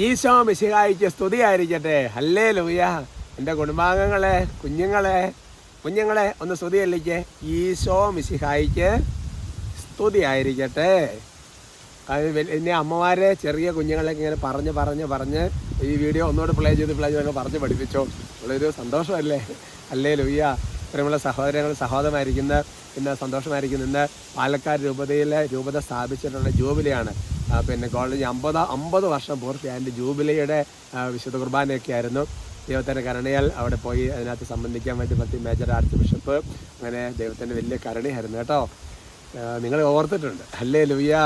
ഈശോ മിശിഹായിക്ക് സ്തുതിയായിരിക്കട്ടെ. അല്ലേ ലൂയ എന്റെ കുടുംബാംഗങ്ങളെ കുഞ്ഞുങ്ങളെ കുഞ്ഞുങ്ങളെ ഒന്ന് സ്തുതി അല്ലിക്കേ ഈശോ മിശിഹായിക്ക് സ്തുതി ആയിരിക്കട്ടെ എന്റെ അമ്മമാരെ ചെറിയ കുഞ്ഞുങ്ങളൊക്കെ ഇങ്ങനെ പറഞ്ഞ് പറഞ്ഞ് പറഞ്ഞ് ഈ വീഡിയോ ഒന്നുകൂടെ പ്ലേ ചെയ്ത് പ്ലേ ചെയ്ത് പറഞ്ഞ് പഠിപ്പിച്ചോ. ഉള്ളൊരു സന്തോഷമല്ലേ? അല്ലേ ലൂയ്യ ഇത്രയുമുള്ള സഹോദരങ്ങൾ സഹോദരമായിരിക്കുന്ന ഇന്ന് സന്തോഷമായിരിക്കുന്ന. ഇന്ന് പാലക്കാട് രൂപതയിൽ രൂപത സ്ഥാപിച്ചിട്ടുള്ള ജൂബിലിയാണ്. പിന്നെ കോളേജ് അമ്പത് അമ്പത് വർഷം പൂർത്തിയായ എന്റെ ജൂബിലിയുടെ വിശുദ്ധ കുർബാനയൊക്കെ ആയിരുന്നു ദൈവത്തിന്റെ കരുണയാൽ അവിടെ പോയി അതിനകത്ത് സംബന്ധിക്കാൻ വേണ്ടി പറ്റി മേജർ ആർച്ച് ബിഷപ്പ്. അങ്ങനെ ദൈവത്തിന്റെ വലിയ കരുണയായിരുന്നു കേട്ടോ. നിങ്ങൾ ഓർത്തിട്ടുണ്ട്. അല്ലേ ലുയ്യ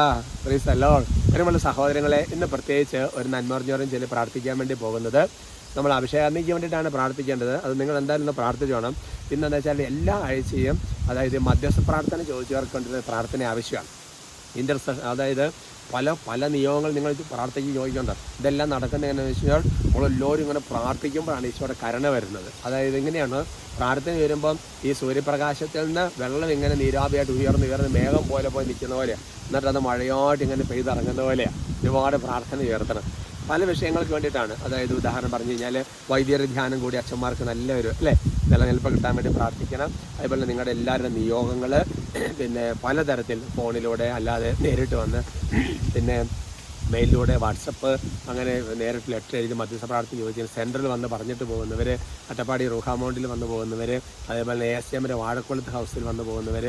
പ്രീസ് അല്ലോൾ അങ്ങനെയുള്ള സഹോദരങ്ങളെ ഇന്ന് പ്രത്യേകിച്ച് ഒരു നന്മറിഞ്ഞോറും ചെല്ലി പ്രാർത്ഥിക്കാൻ വേണ്ടി പോകുന്നത് നമ്മൾ അഭിഷേകാഗ്നിക്ക് വേണ്ടിയിട്ടാണ് പ്രാർത്ഥിക്കേണ്ടത്. അത് നിങ്ങൾ എന്തായാലും ഒന്ന് പ്രാർത്ഥിച്ചോണം. പിന്നെന്താ വെച്ചാൽ എല്ലാ ആഴ്ചയും അതായത് മധ്യസ്ഥ പ്രാർത്ഥന ചോദിച്ചവർക്ക് വേണ്ടി പ്രാർത്ഥന ആവശ്യമാണ്. ഇന്റർസെഷൻ അതായത് പല പല നിയോഗങ്ങൾ നിങ്ങൾ പ്രാർത്ഥിക്കും ചോദിക്കേണ്ട ഇതെല്ലാം നടക്കുന്നതെന്ന് വെച്ച് കഴിഞ്ഞാൽ നമ്മളെല്ലാവരും ഇങ്ങനെ പ്രാർത്ഥിക്കുമ്പോഴാണ് ഈശോയുടെ കരുണ വരുന്നത്. അതായത് എങ്ങനെയാണ് പ്രാർത്ഥന വരുമ്പം ഈ സൂര്യപ്രകാശത്തിൽ നിന്ന് വെള്ളം ഇങ്ങനെ നീരാവിയായിട്ട് ഉയർന്ന് ഉയർന്ന് മേഘം പോലെ പോയി നിൽക്കുന്ന പോലെയാണ് എന്നിട്ട് അത് മഴയായിട്ട് ഇങ്ങനെ പെയ്തിറങ്ങുന്ന പോലെയാണ് ഒരുപാട് പ്രാർത്ഥന ഉയർത്തണം. പല വിഷയങ്ങൾക്ക് വേണ്ടിയിട്ടാണ്. അതായത് ഉദാഹരണം പറഞ്ഞു കഴിഞ്ഞാൽ വൈദ്യരുടെ ധ്യാനം കൂടി അച്ഛന്മാർക്ക് നല്ലൊരു അല്ലേ? നിലനിൽപ്പ് കിട്ടാൻ വേണ്ടി പ്രാർത്ഥിക്കണം. അതുപോലെ നിങ്ങളുടെ എല്ലാവരുടെ നിയോഗങ്ങൾ പിന്നെ പലതരത്തിൽ ഫോണിലൂടെ അല്ലാതെ നേരിട്ട് വന്ന് പിന്നെ മെയിലിലൂടെ വാട്സപ്പ് അങ്ങനെ നേരിട്ട് ലെറ്റർ എഴുതി മധ്യസ്ഥ പ്രാർത്ഥന ചോദിച്ചു സെന്ററിൽ വന്ന് പറഞ്ഞിട്ട് പോകുന്നവർ അട്ടപ്പാടി റൂഹാമൗണ്ടിൽ വന്ന് പോകുന്നവർ അതേപോലെ എ എസ് എമ്മിന്റെ വാഴക്കുളത്ത് ഹൗസിൽ വന്ന് പോകുന്നവർ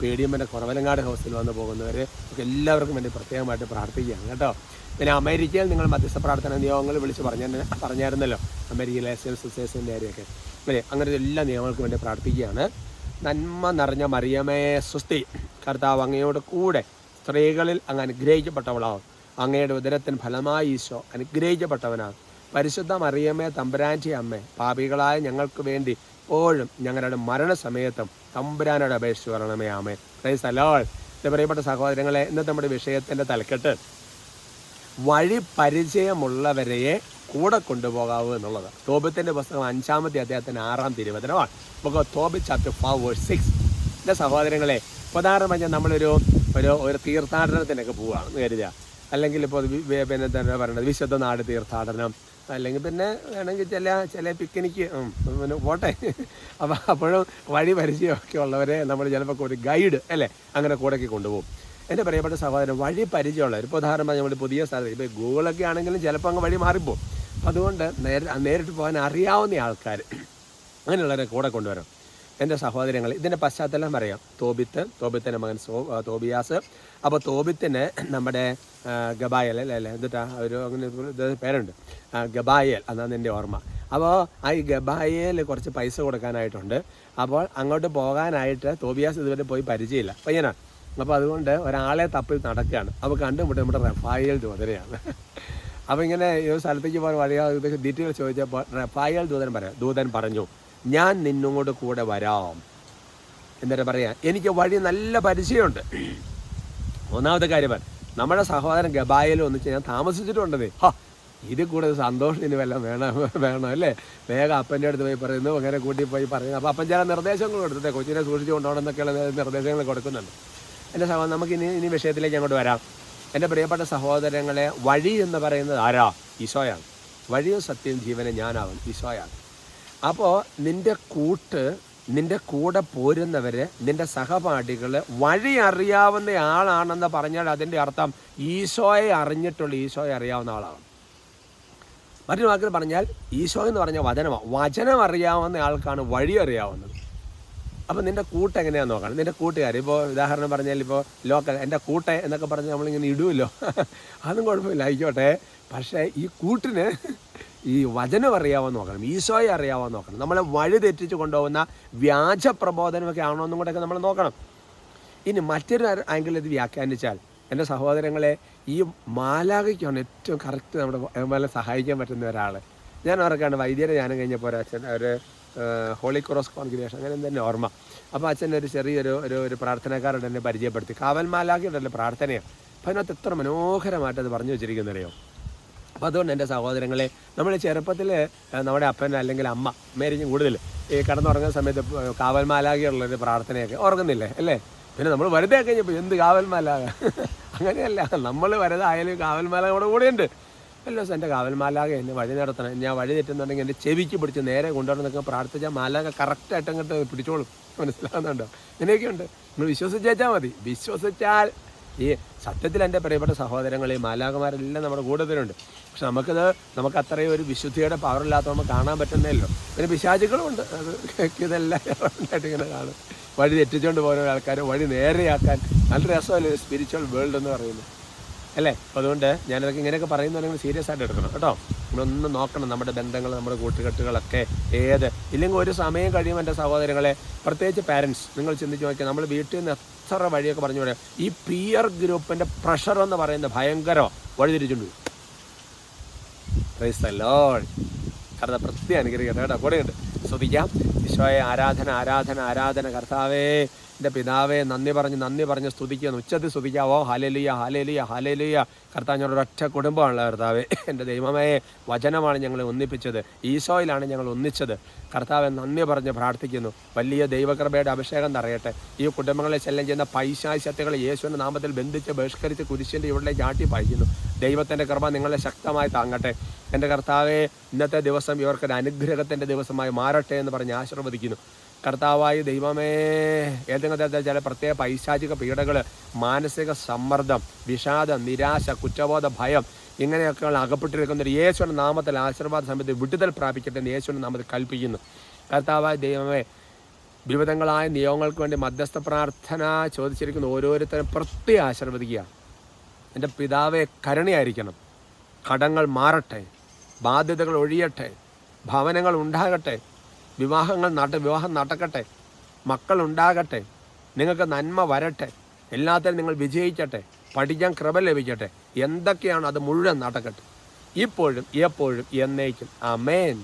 പി ഡി എമ്മിന്റെ കുറവലങ്ങാട് ഹൗസിൽ വന്ന് പോകുന്നവർ ഒക്കെ എല്ലാവർക്കും വേണ്ടി പ്രത്യേകമായിട്ട് പ്രാർത്ഥിക്കുകയാണ് കേട്ടോ. പിന്നെ അമേരിക്കയിൽ നിങ്ങൾ മധ്യസ്ഥ പ്രാർത്ഥന നിയമങ്ങൾ വിളിച്ച് പറഞ്ഞ പറഞ്ഞായിരുന്നല്ലോ അമേരിക്കയിലെ എസ് എം സിസ്റ്റേഴ്സിന്റെ കാര്യമൊക്കെ. അല്ലേ? അങ്ങനെ എല്ലാ നിയമങ്ങൾക്കും വേണ്ടി പ്രാർത്ഥിക്കുകയാണ്. നന്മ നിറഞ്ഞ മറിയമേ സുസ്തി കർത്താവ് അങ്ങയോട് കൂടെ സ്ത്രീകളിൽ അങ്ങ് അനുഗ്രഹിക്കപ്പെട്ടവളാവും. അങ്ങയുടെ ഉദരത്തിന് ഫലമായി ഈശോ അനുഗ്രഹിക്കപ്പെട്ടവനാണ് പരിശുദ്ധ മറിയമ്മേ തമ്പുരാന്റെ അമ്മേ പാപികളായ ഞങ്ങൾക്ക് വേണ്ടി എപ്പോഴും ഞങ്ങളുടെ മരണസമയത്തും തമ്പുരാനോട് അപേക്ഷിച്ച് വരണമേ ആമേ പ്രൈസ് അലോൾ എന്റെ പ്രിയപ്പെട്ട സഹോദരങ്ങളെ ഇന്നത്തെ നമ്മുടെ വിഷയത്തിന്റെ തലക്കെട്ട് വഴി പരിചയമുള്ളവരെയെ കൂടെ കൊണ്ടുപോകാവൂ എന്നുള്ളത് തോബിത്തിന്റെ പുസ്തകം അഞ്ചാമത്തെ അദ്ദേഹത്തിന് ആറാം തിരുവചനമാണ്. നമുക്ക് Tobit chapter five verse six എന്റെ സഹോദരങ്ങളെ ഉദാഹരണം പറഞ്ഞാൽ നമ്മളൊരു ഒരു ഒരു തീർത്ഥാടനത്തിനൊക്കെ പോവുകയാണെന്ന് കരുതുക. അല്ലെങ്കിൽ ഇപ്പോൾ പിന്നെ തന്നെ പറയുന്നത് വിശുദ്ധ നാട് തീർത്ഥാടനം. അല്ലെങ്കിൽ പിന്നെ വേണമെങ്കിൽ ചില ചില പിക്നിക്ക് പിന്നെ പോട്ടെ. അപ്പോൾ അപ്പോഴും വഴി പരിചയമൊക്കെ ഉള്ളവരെ നമ്മൾ ചിലപ്പോൾ ഒരു ഗൈഡ് അല്ലേ അങ്ങനെ കൂടെയൊക്കെ കൊണ്ടുപോകും. എന്റെ പ്രിയപ്പെട്ട സഹോദരൻ വഴി പരിചയമുള്ളവർ ഇപ്പോൾ ഉദാഹരണം പറഞ്ഞാൽ നമ്മൾ പുതിയ സ്ഥലത്ത് ഇപ്പോൾ ഗൂഗിളൊക്കെ ആണെങ്കിലും ചിലപ്പോൾ അങ്ങ് വഴി മാറിപ്പോകും. അതുകൊണ്ട് നേരെ നേരിട്ട് പോകാൻ അറിയാവുന്ന ആൾക്കാർ അങ്ങനെയുള്ളവരെ കൂടെ കൊണ്ടുവരാം എന്റെ സഹോദരങ്ങൾ ഇതിന്റെ പശ്ചാത്തലം പറയാം തോബിത്ത് തോബിത്തിന്റെ മകൻ സോ തോബിയാസ്. അപ്പോൾ തോബിത്തിന് നമ്മുടെ ഗബായൽ അല്ലേ അല്ലേ? എന്നിട്ടാ ഒരു അങ്ങനെ പേരുണ്ട്. ഗബായൽ അതാണ് എന്റെ ഓർമ്മ. അപ്പോൾ ആ ഈ ഗബായയിൽ കുറച്ച് പൈസ കൊടുക്കാനായിട്ടുണ്ട്. അപ്പോൾ അങ്ങോട്ട് പോകാനായിട്ട് തോബിയാസ് ഇതുവരെ പോയി പരിചയമില്ല. പയ്യനാണ് അപ്പോൾ അതുകൊണ്ട് ഒരാളെ തപ്പി നടക്കുകയാണ്. അപ്പോൾ കണ്ടുമുട്ടി നമ്മുടെ റഫായൽ ദൂതരയാണ് അപ്പോൾ ഇങ്ങനെ ഈ സ്ഥലത്തേക്ക് പോകാൻ വഴിയാ ഡീറ്റെയിൽസ് ചോദിച്ചപ്പോൾ റഫായൽ ദൂതൻ പറയാം ദൂതൻ പറഞ്ഞു ഞാൻ നിന്നോട് കൂടെ വരാം. എന്നിട്ട് പറയാം എനിക്ക് വഴി നല്ല പരിചയമുണ്ട്. ഒന്നാമത്തെ കാര്യം നമ്മുടെ സഹോദരൻ ഗബായിൽ ഒന്നിച്ച് ഞാൻ താമസിച്ചിട്ടുണ്ടത്. ഹാ ഇതിൽ കൂടെ സന്തോഷത്തിന് വല്ലതും വേണം വേണം അല്ലേ? വേഗം അപ്പന്റെ അടുത്ത് പോയി പറയുന്നു അങ്ങനെ കൂട്ടി പോയി പറയുന്നു. അപ്പോൾ അപ്പൻ ചില നിർദ്ദേശങ്ങൾ കൊടുത്തത് കൊച്ചിനെ സൂക്ഷിച്ച് കൊണ്ടുപോകണം എന്നൊക്കെയുള്ള നിർദ്ദേശങ്ങൾ കൊടുക്കുന്നുണ്ട്. എന്റെ സഹോദരൻ നമുക്ക് ഇനി ഇനി വിഷയത്തിലേക്ക് അങ്ങോട്ട് വരാം. എന്റെ പ്രിയപ്പെട്ട സഹോദരങ്ങളെ വഴി എന്ന് പറയുന്നത് ആരാ? ഈശോയാണ്. വഴിയും സത്യം ജീവനെ ഞാനാവും. ഈശോയാണ്. അപ്പോൾ നിന്റെ കൂട്ട് നിന്റെ കൂടെ പോരുന്നവര് നിന്റെ സഹപാഠികൾ വഴി അറിയാവുന്ന ആളാണെന്ന് പറഞ്ഞാൽ അതിന്റെ അർത്ഥം ഈശോയെ അറിഞ്ഞിട്ടുള്ള ഈശോയെ അറിയാവുന്ന ആളാണ്. മറ്റൊരു വാക്കിൽ പറഞ്ഞാൽ ഈശോ എന്ന് പറഞ്ഞ വചനമാണ് വചനം അറിയാവുന്ന ആൾക്കാണ് വഴി അറിയാവുന്നത്. അപ്പോൾ നിന്റെ കൂട്ട് എങ്ങനെയാണെന്ന് നോക്കണം? നിന്റെ കൂട്ടുകാർ ഇപ്പോൾ ഉദാഹരണം പറഞ്ഞാൽ ഇപ്പോൾ ലോക്കൽ എന്റെ കൂട്ട എന്നൊക്കെ പറഞ്ഞ് നമ്മളിങ്ങനെ ഇടുമല്ലോ അതും കുഴപ്പമില്ല ആയിക്കോട്ടെ. പക്ഷേ ഈ കൂട്ടിന് ഈ വചനം അറിയാവാൻ നോക്കണം ഈശോയെ അറിയാവാൻ നോക്കണം. നമ്മളെ വഴി തെറ്റിച്ച് കൊണ്ടുപോകുന്ന വ്യാജ പ്രബോധനമൊക്കെ ആണോ എന്നും കൂടെയൊക്കെ നമ്മൾ നോക്കണം. ഇനി മറ്റൊരു ആംഗിളിൽ ഇത് വ്യാഖ്യാനിച്ചാൽ എന്റെ സഹോദരങ്ങളെ ഈ മാലാകയ്ക്കാണ് ഏറ്റവും കറക്റ്റ് നമ്മുടെ മേലെ സഹായിക്കാൻ പറ്റുന്ന ഒരാൾ ഞാൻ ഓർക്കാണ് വൈദ്യരെ ഞാനും കഴിഞ്ഞപ്പോൾ ഒരു അച്ഛൻ ഒരു ഹോളി ക്രോസ് കോൺഗ്രിഗേഷൻ അങ്ങനെ തന്നെ ഓർമ്മ. അപ്പോൾ അച്ഛൻ ഒരു ചെറിയൊരു ഒരു ഒരു പ്രാർത്ഥനക്കാരോട് എന്നെ പരിചയപ്പെടുത്തി. കാവൽ മാലാഖയുടെ പ്രാർത്ഥനയാണ്. അപ്പോൾ അതിനകത്ത് എത്ര മനോഹരമായിട്ട് അത് പറഞ്ഞു വെച്ചിരിക്കുന്നറിയോ അപ്പോൾ അതുകൊണ്ട് എന്റെ സഹോദരങ്ങളെ നമ്മൾ ചെറുപ്പത്തിൽ നമ്മുടെ അപ്പൻ അല്ലെങ്കിൽ അമ്മ മേരിഞ്ഞ് കൂടുതൽ ഈ കടന്നുറങ്ങുന്ന സമയത്ത് കാവൽമാലാകെയുള്ളൊരു പ്രാർത്ഥനയൊക്കെ ഉറങ്ങുന്നില്ലേ അല്ലേ? പിന്നെ നമ്മൾ വെറുതെ കഴിഞ്ഞപ്പോൾ എന്ത് കാവൽമാലാക അങ്ങനെയല്ല നമ്മൾ വലുതായാലും കാവൽമാല നമ്മുടെ കൂടെയുണ്ട് ദിവസം എന്റെ കാവൽമാലാക എന്നെ വഴി നടത്തണം. ഞാൻ വഴി തെറ്റുന്നുണ്ടെങ്കിൽ എന്റെ ചെവിക്ക് പിടിച്ച് നേരെ കൊണ്ടുവരണമെന്നൊക്കെ പ്രാർത്ഥിച്ചാൽ മാലാക കറക്റ്റായിട്ട് അങ്ങോട്ട് പിടിച്ചോളും. മനസ്സിലാവുന്നുണ്ടോ? ഇങ്ങനെയൊക്കെയുണ്ട്. നിങ്ങൾ വിശ്വസിച്ചേച്ചാൽ മതി. വിശ്വസിച്ചാൽ ഈ സത്യത്തിൽ എന്റെ പ്രിയപ്പെട്ട സഹോദരങ്ങളെ മാലാകമാരെല്ലാം നമ്മുടെ കൂട്ടത്തിലുണ്ട്. പക്ഷെ നമുക്കത് നമുക്ക് അത്രയും ഒരു വിശുദ്ധിയുടെ പവറില്ലാത്ത നമുക്ക് കാണാൻ പറ്റുന്നില്ലല്ലോ പിന്നെ പിശാചുക്കളും ഉണ്ട്. അത് ഇതെല്ലാം ഇങ്ങനെ കാണും. വഴി തെറ്റിച്ചുകൊണ്ട് പോകുന്ന ആൾക്കാർ വഴി നേരെയാക്കാൻ നല്ല രസമല്ലേ സ്പിരിച്വൽ വേൾഡ് എന്ന് പറയുന്നത്. അല്ലേ? അപ്പോൾ അതുകൊണ്ട് ഞാനതൊക്കെ ഇങ്ങനെയൊക്കെ പറയുന്നുണ്ടെങ്കിൽ സീരിയസ് ആയിട്ട് എടുക്കണം കേട്ടോ. നമ്മളൊന്ന് നോക്കണം നമ്മുടെ ബന്ധങ്ങൾ നമ്മുടെ കൂട്ടുകെട്ടുകളൊക്കെ ഏത്. ഇല്ലെങ്കിൽ ഒരു സമയം കഴിയുമ്പോൾ എന്റെ സഹോദരങ്ങളെ. പ്രത്യേകിച്ച് പാരൻസ് നിങ്ങൾ ചിന്തിച്ച് നോക്കിയാൽ നമ്മൾ വീട്ടിൽ നിന്ന് എത്ര വഴിയൊക്കെ പറഞ്ഞു പറയാം ഈ പിയർ ഗ്രൂപ്പിന്റെ പ്രഷർ എന്ന് പറയുന്നത് ഭയങ്കര വഴിതിരിച്ചുണ്ട്. പ്രൈസ് അനുഗ്രഹിക്കട്ടെ ലോർഡ് കൂടെ കേട്ടോ സ്തുതിക്കാം ഈശോയെ ആരാധന ആരാധന ആരാധന കർത്താവേ എന്റെ പിതാവേ നന്ദി പറഞ്ഞ് നന്ദി പറഞ്ഞ് സ്തുതിക്കുന്നു. ഉച്ചത്തിൽ സ്തുതിക്കാവോ? ഹാലേലിയ ഹാലേലിയ ഹാലേലിയ കർത്താവ് ഞങ്ങളുടെ ഒറ്റ കുടുംബമാണല്ലോ കർത്താവേ. എന്റെ ദൈവമേ വചനമാണ് ഞങ്ങളെ ഒന്നിപ്പിച്ചത്. ഈശോയിലാണ് ഞങ്ങൾ ഒന്നിച്ചത്. കർത്താവെ നന്ദി പറഞ്ഞ് പ്രാർത്ഥിക്കുന്നു. വലിയ ദൈവകൃപയുടെ അഭിഷേകം നിറയട്ടെ. ഈ കുടുംബങ്ങളെ ശല്യം ചെയ്യുന്ന പൈശാശക്തികളെ യേശുവിന്റെ നാമത്തിൽ ബന്ധിച്ച് ബഹിഷ്കരിച്ച് കുരിശിന്റെ ഇവിടെ ആട്ടി പായിക്കുന്നു ദൈവത്തിന്റെ കൃപ നിങ്ങളെ ശക്തമായി താങ്ങട്ടെ. എന്റെ കർത്താവെ ഇന്നത്തെ ദിവസം ഇവർക്കൊരു അനുഗ്രഹത്തിന്റെ ദിവസമായി മാറട്ടെ എന്ന് പറഞ്ഞ് ആശീർവദിക്കുന്നു. കർത്താവായി ദൈവമേ ഏതെങ്കിലും തരത്തിൽ ചില പ്രത്യേക പൈശാചിക പീഡകൾ മാനസിക സമ്മർദ്ദം വിഷാദം നിരാശ കുറ്റബോധ ഭയം ഇങ്ങനെയൊക്കെയുള്ള അകപ്പെട്ടിരിക്കുന്ന ഒരു യേശുവിന്റെ നാമത്തിൽ ആശീർവാദ സമയത്ത് വിടുതൽ പ്രാപിക്കട്ടെ എന്ന് യേശുവിന്റെ നാമത്തിൽ കൽപ്പിക്കുന്നു. കർത്താവായ ദൈവമേ വിവിധങ്ങളായ നിയമങ്ങൾക്ക് വേണ്ടി മധ്യസ്ഥ പ്രാർത്ഥന ചോദിച്ചിരിക്കുന്ന ഓരോരുത്തരും പ്രത്യേക ആശീർവദിക്കുക. എന്റെ പിതാവെ കരുണയായിരിക്കണം. കടങ്ങൾ മാറട്ടെ. ബാധ്യതകൾ ഒഴിയട്ടെ ഭവനങ്ങൾ ഉണ്ടാകട്ടെ വിവാഹങ്ങൾ നട വിവാഹം നടക്കട്ടെ മക്കൾ ഉണ്ടാകട്ടെ നിങ്ങൾക്ക് നന്മ വരട്ടെ എല്ലാത്തിനും നിങ്ങൾ വിജയിക്കട്ടെ പഠിക്കാൻ കൃപ ലഭിക്കട്ടെ എന്തൊക്കെയാണ് അത് മുഴുവൻ നടക്കട്ടെ. ഇപ്പോഴും എപ്പോഴും എന്നേക്കും. അമേൻ